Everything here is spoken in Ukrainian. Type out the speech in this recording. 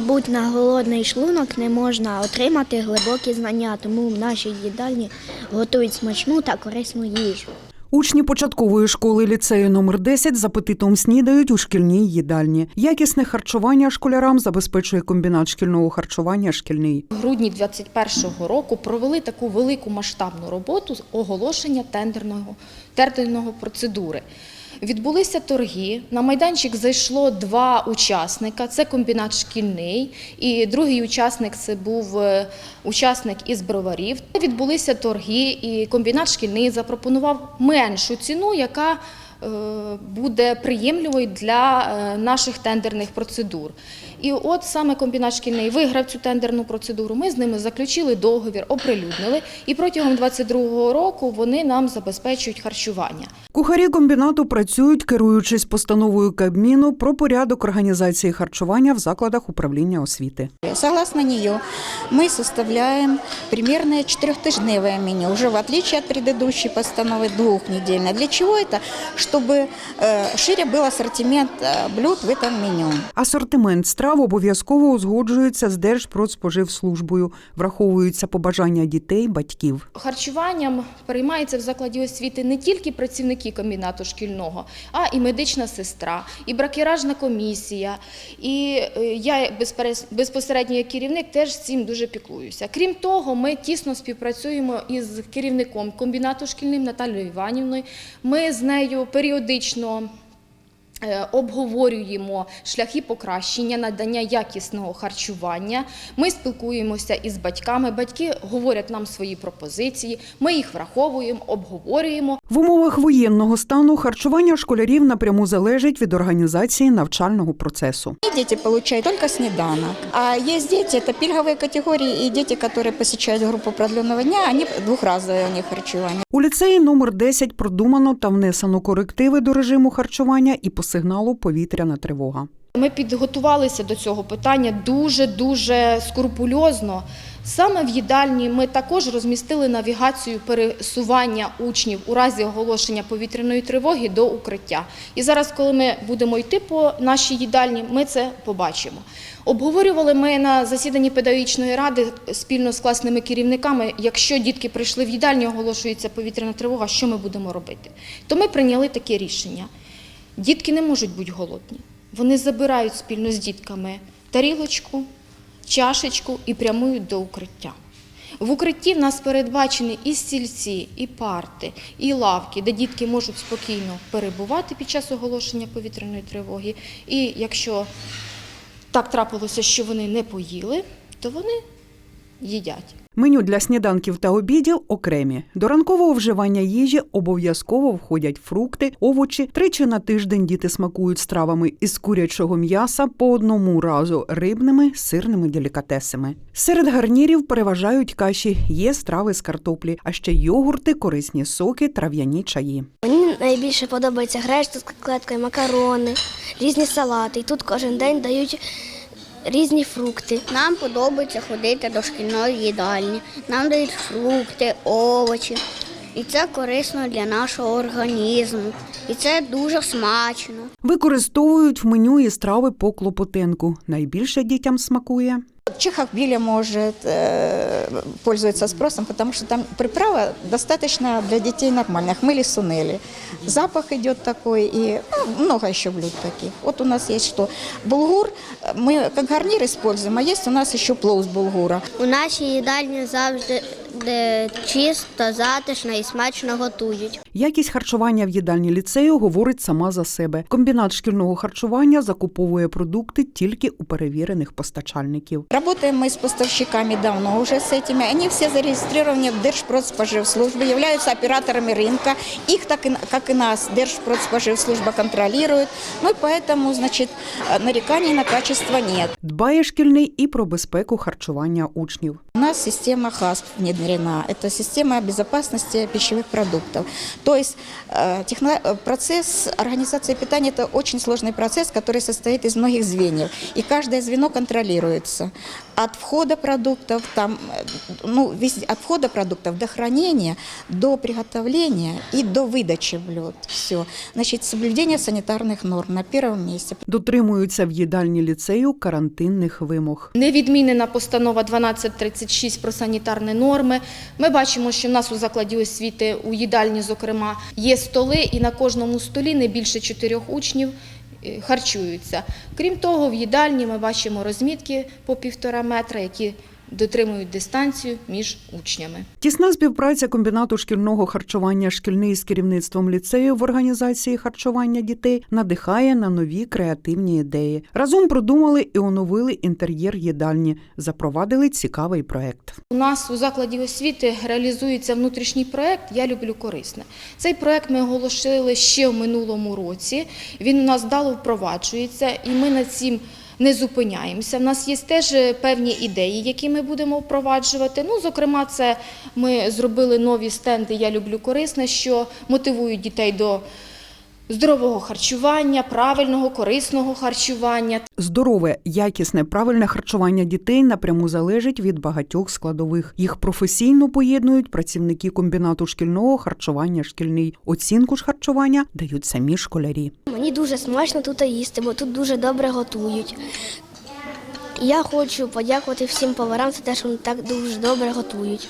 Мабуть, на голодний шлунок не можна отримати глибокі знання, тому в нашій їдальні готують смачну та корисну їжу. Учні початкової школи ліцею номер 10 з апетитом снідають у шкільній їдальні. Якісне харчування школярам забезпечує комбінат шкільного харчування шкільний. В грудні 2021 року провели таку велику масштабну роботу з оголошення тендерного, тендерного процедури. Відбулися торги. На майданчик зайшло два учасника. Це комбінат шкільний, і другий учасник це був е, учасник із броварів. Відбулися торги, і комбінат шкільний запропонував меншу ціну, яка е, буде приємливою для е, наших тендерних процедур. І от саме комбінат шкільний виграв цю тендерну процедуру. Ми з ними заключили договір, оприлюднили, і протягом 2022 року вони нам забезпечують харчування. Кухарі комбінату працюють, керуючись постановою Кабміну про порядок організації харчування в закладах управління освіти. Согласно нее, мы составляем примерное четырехтыжневое меню, уже в отличие от предыдущей постановы двухнедельное. Для чего это? Чтобы э, шире был ассортимент э, блюд в этом меню. Асортимент страв обов'язково узгоджується з Держпродспоживслужбою, враховуються побажання дітей, батьків. Харчуванням переймається в закладі освіти не тільки працівники комбінату шкільного, а і медична сестра, і бракеражна комісія. І е, я безпосередньо як керівник теж цим дуже піклуюся. Крім того, ми тісно співпрацюємо із керівником комбінату шкільним Наталією Іванівною. Ми з нею періодично. Е, Обговорюємо шляхи покращення, надання якісного харчування. Ми спілкуємося із батьками. Батьки говорять нам свої пропозиції. Ми їх враховуємо, обговорюємо. В умовах воєнного стану харчування школярів напряму залежить від організації навчального процесу. И дети получают только снеданок. А есть дети, это пільговые категории, и дети, которые посещают группу продленного дня, они двухразовое у них харчевание. У ліцеї номер 10 продумано та внесено корективи до режиму харчування і по сигналу повітряна тривога. Ми підготувалися до цього питання дуже дуже скрупульозно. Саме в їдальні ми також розмістили навігацію пересування учнів у разі оголошення повітряної тривоги до укриття. І зараз, коли ми будемо йти по нашій їдальні, ми це побачимо. Обговорювали ми на засіданні педагогічної ради спільно з класними керівниками, якщо дітки прийшли в їдальню, оголошується повітряна тривога, що ми будемо робити. То ми прийняли таке рішення. Дітки не можуть бути голодні. Вони забирають спільно з дітками тарілочку, чашечку і прямують до укриття. В укритті в нас передбачені і стільці, і парти, і лавки, де дітки можуть спокійно перебувати під час оголошення повітряної тривоги. І якщо так трапилося, що вони не поїли, то вони їдять. Меню для сніданків та обідів окремі. До ранкового вживання їжі обов'язково входять фрукти, овочі. Тричі на тиждень діти смакують стравами із курячого м'яса по одному разу рибними, сирними делікатесами. Серед гарнірів переважають каші, є страви з картоплі, а ще йогурти, корисні соки, трав'яні чаї. Мені найбільше подобається гречка з котлеткою, макарони, різні салати. І тут кожен день дають різні фрукти. Нам подобається ходити до шкільної їдальні. Нам дають фрукти, овочі І це корисно для нашого організму. І це дуже смачно. Використовують в меню і страви по клопотенку. Найбільше дітям смакує Чеховбиля может э, пользуется спросом, потому что там приправа достаточно для детей нормальная. Хмели сунели. Запах идет такой, и ну, много еще блюд таких. Вот у нас есть что? Булгур э, мы как гарнир используем, а есть у нас еще плов с булгура. У нашій їдальні завжди де чисто, затишно і смачно готують. Якість харчування в їдальні ліцею говорить сама за себе. Комбінат шкільного харчування закуповує продукти тільки у перевірених постачальників. Работаем мы с поставщиками давно уже с этими. Они все зарегистрированы в Держпродспоживслужбе, являются операторами рынка. Их, так и, как и нас, Держпродспоживслужба контролирует. Ну и поэтому, значит, э, нареканий на качество нет. Дбає шкільний і про безпеку харчування учнів. У нас система ХАСП внедрена. Это система безопасности пищевых продуктов. То есть э, техно- э, процесс организации питания – это очень сложный процесс, который состоит из многих звеньев. И каждое звено контролируется. от входа продуктов, там, э, ну, везде, от входа продуктов до хранения, до приготовления и до выдачи блюд. Все. Значит, соблюдение санитарных норм на первом месте. Дотримуються в їдальні ліцею карантинних вимог. Не відмінена постанова 1236 про санітарні норми. Ми бачимо, що в нас у закладі освіти, у їдальні, зокрема, є столи, і на кожному столі не більше чотирьох учнів е, харчуються. Крім того, в їдальні ми бачимо розмітки по півтора метра, які дотримують дистанцію між учнями. Тісна співпраця комбінату шкільного харчування шкільний з керівництвом ліцею в організації харчування дітей надихає на нові креативні ідеї. Разом продумали і оновили інтер'єр їдальні, запровадили цікавий проект. У нас у закладі освіти реалізується внутрішній проект Я люблю корисне. Цей проект ми оголосили ще в минулому році. Він у нас вдало впроваджується, і ми над цим не зупиняємося. У нас є теж е, певні ідеї, які ми будемо впроваджувати. Ну, зокрема, це ми зробили нові стенди Я люблю корисне, що мотивують дітей до здорового харчування, правильного, корисного харчування. Здорове, якісне, правильне харчування дітей напряму залежить від багатьох складових. Їх професійно поєднують працівники комбінату шкільного харчування шкільний. Оцінку ж харчування дають самі школярі. Мені дуже смачно тут їсти, бо тут дуже добре готують. Я хочу подякувати всім поварам за те, що вони так дуже добре готують.